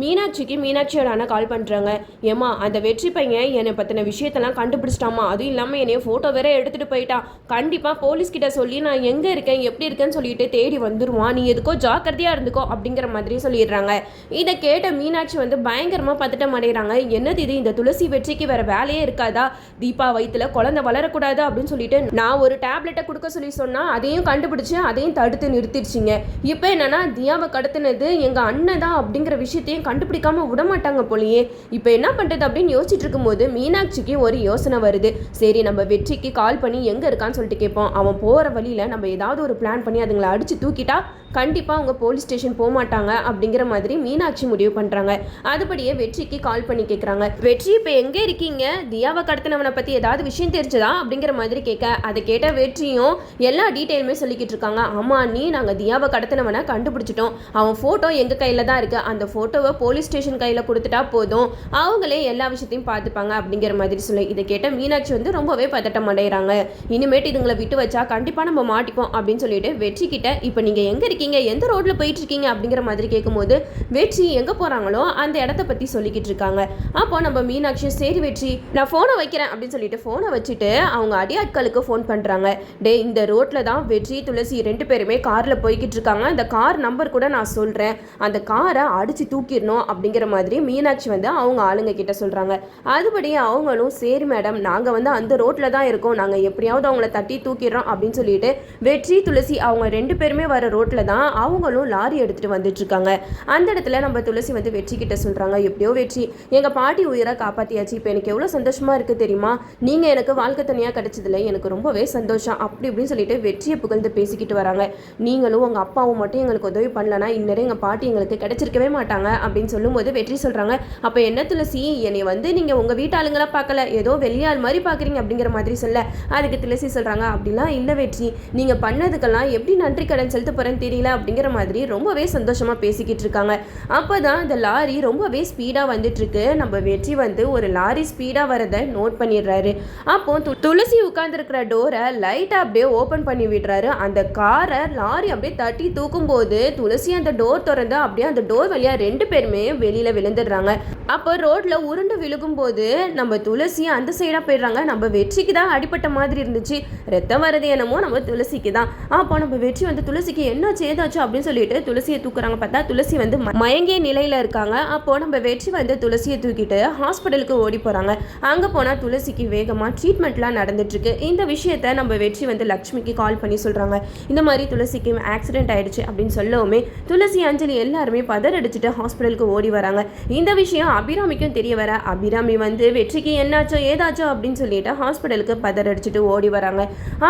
மீனாட்சிக்கு மீனாட்சியோட அண்ணா கால் பண்ணுறாங்க ஏம்மா அந்த வெற்றி பையன் என்னை பற்றின விஷயத்தெல்லாம் கண்டுபிடிச்சிட்டாமா அதுவும் இல்லாமல் என்னைய ஃபோட்டோ வேற எடுத்துகிட்டு போயிட்டான் கண்டிப்பாக போலீஸ்கிட்ட சொல்லி நான் எங்கே இருக்கேன் எப்படி இருக்கேன்னு சொல்லிட்டு தேடி வந்துடுவான் நீ எதுக்கோ ஜாக்கிரதையாக இருந்துக்கோ அப்படிங்கிற மாதிரி சொல்லிடுறாங்க. இதை கேட்ட மீனாட்சி வந்து பயங்கரமாக பதட்டம் அடைகிறாங்க என்னது இது? இந்த துளசி வெற்றிக்கு வேற வேலையே இருக்காதா? தீபா வயிற்றுல குழந்தை வளரக்கூடாது அப்படின்னு சொல்லிட்டு நான் ஒரு டேப்லெட்டை கொடுக்க சொல்லி சொன்னால் அதையும் கண்டுபிடிச்சி அதையும் தடுத்து நிறுத்திடுச்சிங்க. இப்போ என்னன்னா தியாவை கடத்தினது எங்கள் அண்ணன் தான் அப்படிங்கிற விஷயத்தையும் கண்டுபிடிக்காம விட மாட்டாங்க போலயே. இப்போ என்ன பண்றது அப்படின்னு யோசிச்சுட்டு இருக்கும்போது மீனாட்சிக்கு ஒரு யோசனை வருது. சரி நம்ம வெற்றிக்கு கால் பண்ணி எங்க இருக்கான்னு சொல்லிட்டு கேட்போம். அவன் போற வழியில நம்ம ஏதாவது ஒரு பிளான் பண்ணி அதுங்களை அடிச்சு தூக்கிட்டா கண்டிப்பா அவங்க போலீஸ் ஸ்டேஷன் போக மாட்டாங்க அப்படிங்கிற மாதிரி மீனாட்சி முடிவு பண்றாங்க. அதுபடியே வெற்றிக்கு கால் பண்ணி கேட்குறாங்க வெற்றி இப்போ எங்கே இருக்கீங்க? தியாவை கடத்தினவனை பற்றி ஏதாவது விஷயம் தெரிஞ்சதா அப்படிங்கிற மாதிரி கேட்க அதை கேட்ட வெற்றியும் எல்லா டீட்டெயிலுமே சொல்லிக்கிட்டு இருக்காங்க. ஆமாம் நீ நாங்கள் தியாவை கடத்தினவனை கண்டுபிடிச்சிட்டோம். அவன் ஃபோட்டோ எங்கள் கையில் தான் இருக்குது அந்த ஃபோட்டோவை போலீஸ் ஸ்டேஷன் கையில் கொடுத்துட்டா போதும். அவங்களே எல்லா விஷயத்தையும் பார்த்துப்பாங்க அப்படிங்கிற மாதிரி சொல்லி இதை கேட்ட மீனாட்சி வந்து ரொம்பவே பதட்டம் அடைகிறாங்க இனிமேட்டு இதுங்களை விட்டு வச்சா கண்டிப்பாக நம்ம மாட்டிப்போம் அப்படின்னு சொல்லிட்டு வெற்றி கிட்ட இப்போ நீங்கள் எங்கே இருக்கீங்க? எந்த ரோட்டில் போயிட்டு இருக்கீங்க? அப்படிங்கிற மாதிரி கேட்கும்போது வெற்றி எங்கே போகிறாங்களோ அந்த இடத்த பற்றி சொல்லிக்கிட்டு இருக்காங்க. அப்போ நம்ம மீனாட்சி சரி வெற்றி நான் ஃபோனை வைக்கிறேன். அப்படின்னு சொல்லிட்டு ஃபோனை வச்சுட்டு அவங்க அடியாட்களுக்கு ஃபோன் பண்ணுறாங்க டே இந்த ரோட்டில் தான் வெற்றி துளசி ரெண்டு பேருமே காரில் போய்கிட்டு இருக்காங்க. அந்த கார் நம்பர் கூட நான் சொல்கிறேன் அந்த காரை அடித்து பண்ணிடணும் அப்படிங்கிற மாதிரி மீனாட்சி வந்து அவங்க ஆளுங்க கிட்ட சொல்கிறாங்க அதுபடி அவங்களும் சரி மேடம் நாங்கள் வந்து அந்த ரோட்டில் தான் இருக்கோம். நாங்கள் எப்படியாவது அவங்கள தட்டி தூக்கிடுறோம் அப்படின்னு சொல்லிட்டு வெற்றி துளசி அவங்க ரெண்டு பேருமே வர ரோட்டில் தான் அவங்களும் லாரி எடுத்துகிட்டு வந்துட்டுருக்காங்க. அந்த இடத்துல நம்ம துளசி வந்து வெற்றி கிட்ட சொல்கிறாங்க எப்படியோ வெற்றி எங்கள் பாட்டி உயிரை காப்பாற்றியாச்சு இப்போ எனக்கு எவ்வளோ சந்தோஷமாக இருக்குது தெரியுமா? நீங்கள் எனக்கு வாழ்க்கை தனியாக கிடைச்சதுல எனக்கு ரொம்பவே சந்தோஷம் அப்படி இப்படின்னு சொல்லிட்டு வெற்றியை புகழ்ந்து பேசிக்கிட்டு வராங்க. நீங்களும் உங்கள் அப்பாவும் மட்டும் எங்களுக்கு உதவி பண்ணலன்னா இந்நேரம் எங்கள் பாட்டி எங்களுக்கு கிடைச்சிருக்கவே மாட்டாங்க அப்படின்னு சொல்லும்போது வெற்றி சொல்கிறாங்க அப்போ என்ன துளசி? என்னை வந்து நீங்கள் உங்கள் வீட்டாளுங்களா பார்க்கல. ஏதோ வெளியாள் மாதிரி பார்க்குறீங்க அப்படிங்கிற மாதிரி சொல்ல. அதுக்கு துளசி சொல்கிறாங்க அப்படிலாம் இல்லை வெற்றி. நீங்கள் பண்ணதுக்கெல்லாம் எப்படி நன்றி கடன் செலுத்த போகிறேன்னு தெரியல? அப்படிங்கிற மாதிரி ரொம்பவே சந்தோஷமாக பேசிக்கிட்டு இருக்காங்க. அப்போ தான் இந்த லாரி ரொம்பவே ஸ்பீடாக வந்துட்டுருக்கு. நம்ம வெற்றி வந்து ஒரு லாரி ஸ்பீடாக வரதை நோட் பண்ணிடுறாரு. அப்போ து- துளசி உட்காந்துருக்கிற டோரை லைட்டாக அப்படியே ஓப்பன் பண்ணி விடுறாரு. அந்த காரை லாரி அப்படியே தட்டி தூக்கும்போது துளசி அந்த டோர் திறந்து அப்படியே அந்த டோர் வழியாக ரெண்டு பேர் பேருமே வெளியில் விழுந்துடுறாங்க. அப்போ ரோட்ல உருண்டு விழுகும்போது நம்ம துளசி அந்த சைடாக போயிடுறாங்க. நம்ம வெற்றிக்கு தான் அடிப்பட்ட மாதிரி இருந்துச்சு. ரத்தம் வரது என்னமோ நம்ம துளசிக்கு தான். அப்போ நம்ம வெற்றி வந்து துளசிக்கு என்ன சேதாச்சு அப்படின்னு சொல்லிட்டு துளசியை தூக்குறாங்க. பார்த்தா துளசி வந்து மயங்கிய நிலையில இருக்காங்க. அப்போ நம்ம வெற்றி வந்து துளசியை தூக்கிட்டு ஹாஸ்பிட்டலுக்கு ஓடி போறாங்க. அங்க போனா துளசிக்கு வேகமா ட்ரீட்மெண்ட்லாம் நடந்துட்டு இருக்கு. இந்த விஷயத்த நம்ம வெற்றி வந்து லக்ஷ்மிக்கு கால் பண்ணி சொல்றாங்க. இந்த மாதிரி துளசிக்கு ஆக்சிடென்ட் ஆயிடுச்சு அப்படின்னு சொல்லவுமே துளசி அஞ்சலி எல்லாருமே பதறடிச்சிட்டு ஹாஸ்பிட்டல் ஹாஸ்பிட்டலுக்கு ஓடி வராங்க. இந்த விஷயம் அபிராமிக்கும் தெரிய வர அபிராமி வந்து வெற்றிக்கு என்னாச்சோ ஏதாச்சோ அப்படின்னு சொல்லிட்டு ஹாஸ்பிட்டலுக்கு பதர் அடிச்சுட்டு ஓடி வராங்க.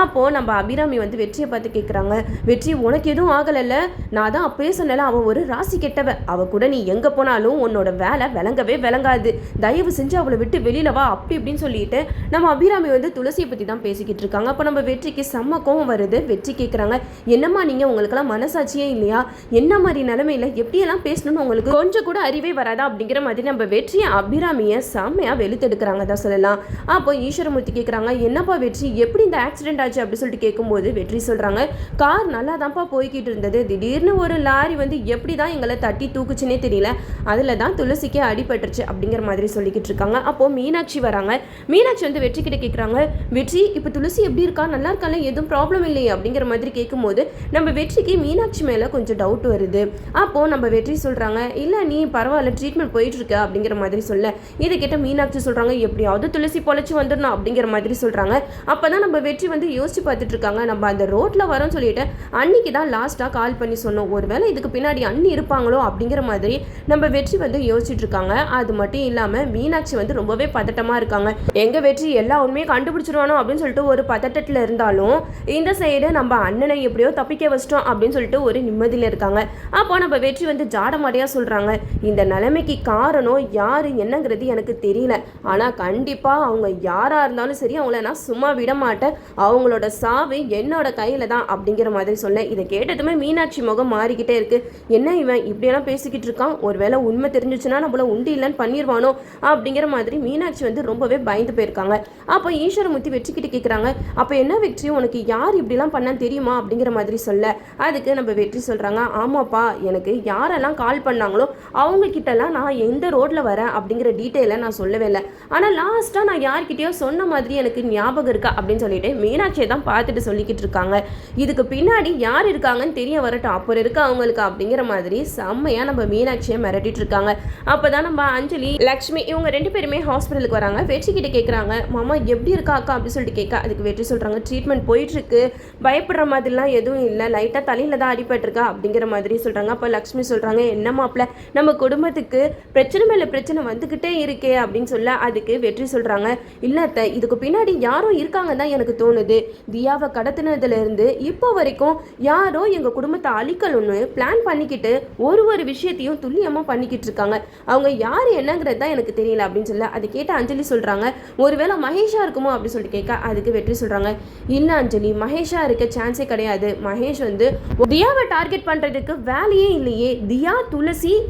அப்போ நம்ம அபிராமி வந்து வெற்றியை பார்த்து கேட்குறாங்க வெற்றி உனக்கு எதுவும் ஆகலைல்ல? நான் தான் அப்பயே சொன்னல அவ ஒரு ராசி கெட்டவ அவ கூட நீ எங்க போனாலும் உன்னோட வேலை விளங்கவே விளங்காது. தயவு செஞ்சு அவளை விட்டு வெளியில வா அப்படி இப்படின்னு சொல்லிட்டு நம்ம அபிராமி வந்து துளசியை பத்தி தான் பேசிக்கிட்டு இருக்காங்க. அப்போ நம்ம வெற்றிக்கு செம்ம கோவம் வருது. வெற்றி கேட்குறாங்க என்னம்மா நீங்க? உங்களுக்கெல்லாம் மனசாட்சியே இல்லையா? என்ன மாதிரி நிலைமையில? எப்படியெல்லாம் பேசணும்னு உங்களுக்கு கொஞ்சம் கூட அறிவே வராதா அப்படிங்கிற மாதிரி நம்ம வெற்றியை அபிராமியை செம்மையா வெளுத்தெடுக்கிறாங்க தான் சொல்லலாம். அப்போ ஈஸ்வரமூர்த்தி கேட்குறாங்க என்னப்பா வெற்றி? எப்படி இந்த ஆக்சிடென்ட் ஆச்சு? அப்படின்னு சொல்லிட்டு கேட்கும்போது வெற்றி சொல்கிறாங்க கார் நல்லா தான்ப்பா போய்கிட்டு இருந்தது. திடீர்னு ஒரு லாரி வந்து எப்படி தான் எங்களை தட்டி தூக்குச்சுன்னே தெரியல. அதில் தான் துளசிக்கு அடிபட்டுருச்சு அப்படிங்கிற மாதிரி சொல்லிக்கிட்டு இருக்காங்க. அப்போது மீனாட்சி வராங்க. மீனாட்சி வந்து வெற்றி கிட்ட கேட்குறாங்க வெற்றி இப்போ துளசி எப்படி இருக்கா? நல்லா இருக்கால எதுவும் ப்ராப்ளம் இல்லையே? அப்படிங்கிற மாதிரி கேட்கும்போது நம்ம வெற்றிக்கு மீனாட்சி மேலே கொஞ்சம் டவுட் வருது. அப்போது நம்ம வெற்றி சொல்கிறாங்க இல்லை நீ பரவாயில்ல ட்ரீட்மெண்ட் போயிட்டு இருக்க அப்படிங்கிற மாதிரி சொல்ல. இதை கேட்ட மீனாட்சி சொல்கிறாங்க எப்படியாவது துளசி பொழைச்சி வந்துடணும் அப்படிங்கிற மாதிரி சொல்கிறாங்க அப்போ தான் நம்ம வெற்றி வந்து யோசிச்சு பார்த்துட்டு இருக்காங்க. நம்ம அந்த ரோட்டில் வரோம்னு சொல்லிட்டு அன்னைக்கு தான் லாஸ்ட்டாக கால் பண்ணி சொன்னோம். ஒருவேளை இதுக்கு பின்னாடி அண்ணி இருப்பாங்களோ அப்படிங்கிற மாதிரி நம்ம வெற்றி வந்து யோசிச்சுட்டு இருக்காங்க. அது மட்டும் இல்லாமல் மீனாட்சி வந்து ரொம்பவே பதட்டமாக இருக்காங்க. எங்கள் வெற்றி எல்லா உண்மையும் கண்டுபிடிச்சிருவானோ அப்படின்னு சொல்லிட்டு ஒரு பதட்டத்தில் இருந்தாலும் இந்த சைடு நம்ம அண்ணனை எப்படியோ தப்பிக்க வச்சிட்டோம் அப்படின்னு சொல்லிட்டு ஒரு நிம்மதியில் இருக்காங்க. அப்போ நம்ம வெற்றி வந்து ஜாட மாதிரியா சொல்கிறாங்க இருக்காங்க. இந்த நிலைமைக்கு காரணம் யார் என்னங்கிறது எனக்கு தெரியல. ஆனால் கண்டிப்பாக அவங்க யாராக இருந்தாலும் சரி அவங்கள நான் சும்மா விட மாட்டேன். அவங்களோட சாவு என்னோட கையில் தான் அப்படிங்கிற மாதிரி சொன்னேன். இதை கேட்டதுமே மீனாட்சி முகம் மாறிக்கிட்டே இருக்குது என்ன இவன் இப்படியெல்லாம் பேசிக்கிட்டு இருக்கான்? ஒருவேளை உண்மை தெரிஞ்சிச்சுன்னா நம்மள உண்டு இல்லைன்னு பண்ணிடுவானோ அப்படிங்கிற மாதிரி மீனாட்சி வந்து ரொம்பவே பயந்து போயிருக்காங்க. அப்போ ஈஸ்வரமூர்த்தி வெற்றிக்கிட்ட கேட்குறாங்க அப்போ என்ன வெற்றி? உனக்கு யார் இப்படிலாம் பண்ண தெரியுமா? அப்படிங்கிற மாதிரி சொல்ல. அதுக்கு நம்ம வெற்றி சொல்கிறாங்க ஆமாப்பா எனக்கு யாரெல்லாம் கால் பண்ணாங்களோ அவங்கக்கிட்டலாம் நான் எந்த ரோட்டில் வரேன் அப்படிங்கிற டீட்டெயிலை நான் சொல்லவே இல்லை. ஆனால் லாஸ்ட்டாக நான் யார்கிட்டயோ சொன்ன மாதிரி எனக்கு ஞாபகம் இருக்கா அப்படின்னு சொல்லிட்டு மீனாட்சியை தான் பார்த்துட்டு சொல்லிக்கிட்டு இருக்காங்க. இதுக்கு பின்னாடி யார் இருக்காங்கன்னு தெரிய வரட்டும் அப்புறம் இருக்க அவங்களுக்கு அப்படிங்கிற மாதிரி செம்மையாக நம்ம மீனாட்சியை மிரட்டிட்டு இருக்காங்க. அப்போ தான் நம்ம அஞ்சலி லக்ஷ்மி இவங்க ரெண்டு பேருமே ஹாஸ்பிட்டலுக்கு வராங்க. வெற்றிக்கிட்ட கேட்குறாங்க மாமா எப்படி இருக்கா அக்கா? அப்படின்னு சொல்லிட்டு கேட்க அதுக்கு வெற்றி சொல்கிறாங்க ட்ரீட்மெண்ட் போயிட்டுருக்கு. பயப்படுற மாதிரிலாம் எதுவும் இல்லை. லைட்டாக தலையில் தான் அடிபட்டிருக்கா? அப்படிங்கிற மாதிரி சொல்கிறாங்க அப்போ லக்ஷ்மி சொல்கிறாங்க என்ன மாப்பிள்ள நம்ம குடும்பத்துக்கு பிரச்சனை மேலே பிரச்சனை வந்துக்கிட்டே இருக்கே அப்படின்னு சொல்ல அதுக்கு வெற்றி சொல்கிறாங்க இல்லை அத்தை இதுக்கு பின்னாடி யாரும் இருக்காங்க தான் எனக்கு தோணுது. தியாவை கடத்தினதுலேருந்து இப்போ வரைக்கும் யாரோ எங்கள் குடும்பத்தை அழிக்கணும்னு பிளான் பண்ணிக்கிட்டு ஒரு ஒரு விஷயத்தையும் துல்லியமாக பண்ணிக்கிட்டு இருக்காங்க. அவங்க யார் என்னங்கிறது தான் எனக்கு தெரியல அப்படின்னு சொல்ல அது கேட்ட அஞ்சலி சொல்கிறாங்க ஒருவேளை மகேஷா இருக்குமோ அப்படின்னு சொல்லிட்டு கேட்க அதுக்கு வெற்றி சொல்கிறாங்க இல்லை அஞ்சலி மகேஷா இருக்க சான்ஸே கிடையாது. மகேஷ் வந்து தியாவை டார்கெட் பண்ணுறதுக்கு வேலையே இல்லையே. தியா துளசி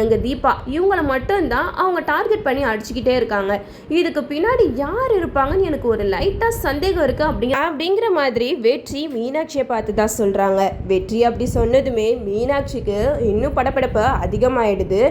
எங்கள் தீபா இவங்கள மட்டும்தான் அவங்க டார்கெட் பண்ணி அடிச்சுக்கிட்டே இருக்காங்க. இதுக்கு பின்னாடி யார் இருப்பாங்கன்னு எனக்கு ஒரு லைட்டாக சந்தேகம் இருக்குது அப்படிங்க அப்படிங்கிற மாதிரி வெற்றி மீனாட்சியை பார்த்து தான் சொல்கிறாங்க வெற்றி அப்படி சொன்னதுமே மீனாட்சிக்கு இன்னும் படப்படப்பு அதிகமாகிடுது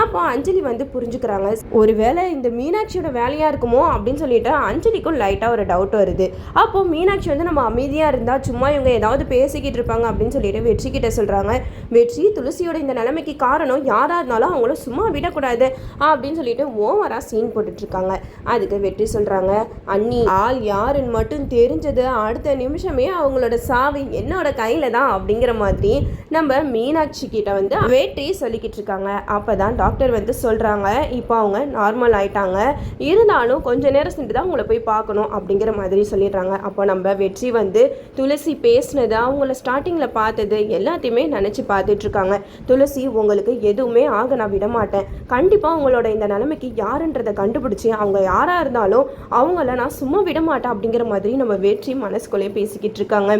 அப்போ அஞ்சலி வந்து புரிஞ்சுக்கிறாங்க. ஒருவேளை இந்த மீனாட்சியோட வேலையாக இருக்குமோ அப்படின்னு சொல்லிட்டு அஞ்சலிக்கும் லைட்டாக ஒரு டவுட் வருது. அப்போது மீனாட்சி வந்து நம்ம அமைதியாக இருந்தால் சும்மா இவங்க ஏதாவது பேசிக்கிட்டு இருப்பாங்க அப்படின்னு சொல்லிட்டு வெற்றி கிட்ட சொல்கிறாங்க வெற்றி துளசியோட இந்த நிலைமைக்கு காரணம் யாராக இருந்தாலும் அவங்கள சும்மா விடக்கூடாது அப்படின்னு சொல்லிட்டு ஓவராக சீன் போட்டுட்ருக்காங்க. அதுக்கு வெற்றி சொல்கிறாங்க அண்ணி ஆள் யாருன்னு மட்டும் தெரிஞ்சது. அடுத்த நிமிஷமே அவங்களோட சாவி என்னோட கையில் தான் அப்படிங்கிற மாதிரி நம்ம மீனாட்சி கிட்ட வந்து வெற்றி சொல்லிக்கிட்டு இருக்காங்க அப்போ தான் டாக்டர் வந்து சொல்கிறாங்க இப்போ அவங்க நார்மல் ஆயிட்டாங்க. இருந்தாலும் கொஞ்ச நேரம் சென்று தான் உங்களை போய் பார்க்கணும் அப்படிங்கிற மாதிரி சொல்லிடுறாங்க. அப்போ நம்ம வெற்றி வந்து துளசி பேசினது அவங்கள ஸ்டார்டிங்கில் பார்த்தது எல்லாத்தையுமே நினச்சி பார்த்துட்ருக்காங்க. துளசி உங்களுக்கு எதுவுமே ஆக நான் விடமாட்டேன். கண்டிப்பாக அவங்களோட இந்த நிலைமைக்கு யாருன்றதை கண்டுபிடிச்சி அவங்க யாராக இருந்தாலும் அவங்கள நான் சும்மா விடமாட்டேன் அப்படிங்கிற மாதிரி நம்ம வெற்றி மனசுக்குள்ளே பேசிக்கிட்டு இருக்காங்க.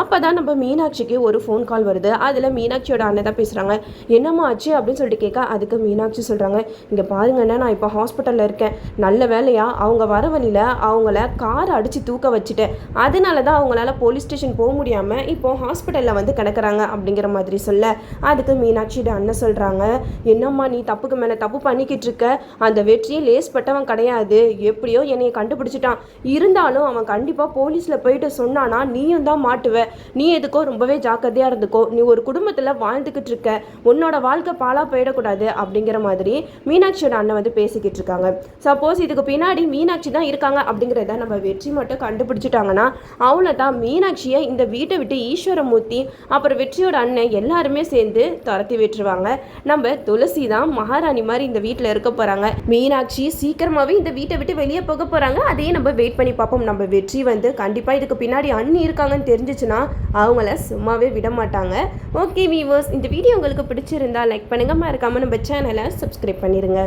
அப்போ தான் நம்ம மீனாட்சிக்கு ஒரு ஃபோன் கால் வருது. அதில் மீனாட்சியோட அண்ணன் தான் பேசுகிறாங்க என்னம்மா ஆச்சு? அப்படின்னு சொல்லிட்டு கேட்க அதுக்கு மீனாட்சி சொல்கிறாங்க இங்கே பாருங்கன்னா நான் இப்போ ஹாஸ்பிட்டலில் இருக்கேன். நல்ல வேலையாக அவங்க வர வழியில் அவங்கள கார் அடித்து தூக்க வச்சுட்டேன். அதனால தான் அவங்களால போலீஸ் ஸ்டேஷன் போக முடியாமல் இப்போ ஹாஸ்பிட்டலில் வந்து கிடக்குறாங்க. அப்படிங்கிற மாதிரி சொல்ல அதுக்கு மீனாட்சியோட அண்ணன் சொல்கிறாங்க என்னம்மா நீ தப்புக்கு மேலே தப்பு பண்ணிக்கிட்டு இருக்க? அந்த வெற்றியை லேஸ் பட்டவன் கிடையாது. எப்படியோ என்னைய கண்டுபிடிச்சிட்டான். இருந்தாலும் அவன் கண்டிப்பாக போலீஸில் போயிட்டு சொன்னானா நீயும் தான் மாட்டுவ. நீ எதுக்கோ ரொம்பவே ஜாக்கிரதையாக இருந்துக்கோ. நீ ஒரு குடும்பத்தில் வாழ்ந்துக்கிட்டு இருக்க. உன்னோட வாழ்க்கை பாலாக போயிடக்கூடாது அப்படிங்கிற மாதிரி மீனாட்சியோட அண்ணன் வந்து பேசிக்கிட்டு இருக்காங்க. சப்போஸ் இதுக்கு பின்னாடி மீனாட்சி தான் இருக்காங்க அப்படிங்கிறத நம்ம வெற்றி மட்டும் கண்டுபிடிச்சிட்டாங்கன்னா அவளை தான் மீனாட்சியை இந்த வீட்டை விட்டு ஈஸ்வரமூர்த்தி அப்புறம் வெற்றியோட அண்ணன் எல்லாருமே சேர்ந்து துரத்தி விட்டுருவாங்க. நம்ம துளசி தான் மகாராணி மாதிரி இந்த வீட்டில் இருக்க போகிறாங்க மீனாட்சி சீக்கிரமாகவே இந்த வீட்டை விட்டு வெளியே போக போகிறாங்க அதையே நம்ம வெயிட் பண்ணி பார்ப்போம். நம்ம வெற்றி வந்து கண்டிப்பாக இதுக்கு பின்னாடி அண்ணி இருக்காங்கன்னு தெரிஞ்சிச்சுன்னா அவங்கள சும்மாவே விட மாட்டாங்க. ஓகே வீவர்ஸ் இந்த வீடியோ உங்களுக்கு பிடிச்சிருந்தா லைக் பண்ணுங்க. மறக்காமல் நம்ம சேனலை சப்ஸ்கிரைப் பண்ணிடுங்க